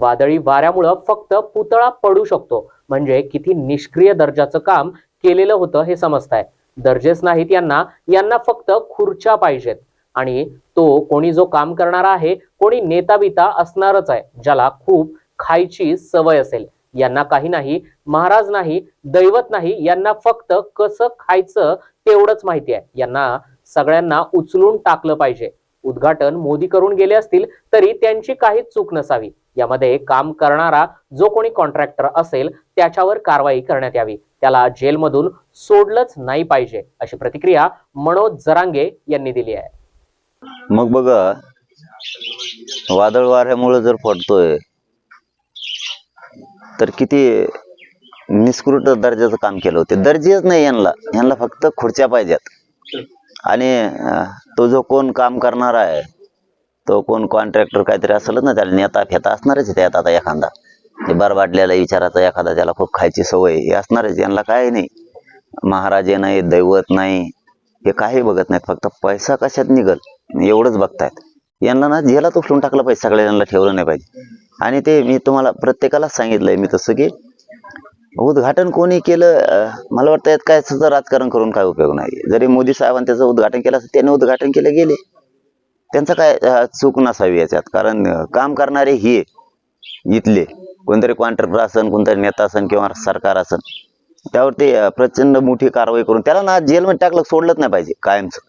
वादळी वाऱ्यामुळं फक्त पुतळा पडू शकतो. म्हणजे किती निष्क्रिय दर्जाचं काम केलेलं होतं हे समजताय. दर्जेच नाहीत यांना यांना फक्त खुर्च्या पाहिजेत. आणि तो कोणी जो काम करणारा आहे कोणी नेता बिता असणारच आहे ज्याला खूप खायची सवय असेल. यांना काही नाही महाराज नाही दैवत नाही यांना फक्त कसं खायचं तेवढंच माहिती आहे. यांना सगळ्यांना उचलून टाकलं पाहिजे. उद्घाटन मोदी करून गेले असतील तरी त्यांची काहीच चूक नसावी. यामध्ये काम करणारा जो कोणी कॉन्ट्रॅक्टर असेल त्याच्यावर कारवाई करण्यात यावी. त्याला जेलमधून सोडलंच नाही पाहिजे अशी प्रतिक्रिया मनोज जरांगे यांनी दिली आहे. मग बघा वादळ वाऱ्यामुळे जर पडतोय तर किती निष्कृत दर्जाचं काम केलं होतं. दर्जेच नाही यांना. यांना फक्त खुर्च्या पाहिजेत. आणि तो जो कोण काम करणार आहे तो कोण कॉन्ट्रॅक्टर काहीतरी असेलच ना त्याला नेता फेता असणारच त्यात आता एखादा. ते बारबाटल्याला विचारायचा एखादा त्याला खूप खायची सवय हे असणारच यांना काय नाही. महाराजे नाही दैवत नाही हे काही बघत नाहीत फक्त पैसा कशात निघल? एवढंच बघतायत. यांना ना जेलात उचलून टाकलं पाहिजे सगळ्यांना ठेवलं नाही पाहिजे. आणि ते मी तुम्हाला प्रत्येकालाच सांगितलंय मी तसं की उद्घाटन कोणी केलं मला वाटतं यात काय राजकारण करून काय उपयोग नाही. जरी मोदी साहेबांनी त्याचं उद्घाटन केलं असं त्याने उद्घाटन केलं गेले. त्यांचं काय चूक नसावी याच्यात. कारण काम करणारे हे इथले कोणतरी कॉन्ट्रॅक्टर असन कोणतरी नेता असन किंवा सरकार असन त्यावर ते प्रचंड मोठी कारवाई करून त्याला ना जेलमध्ये टाकलं सोडलंच नाही पाहिजे कायमचं.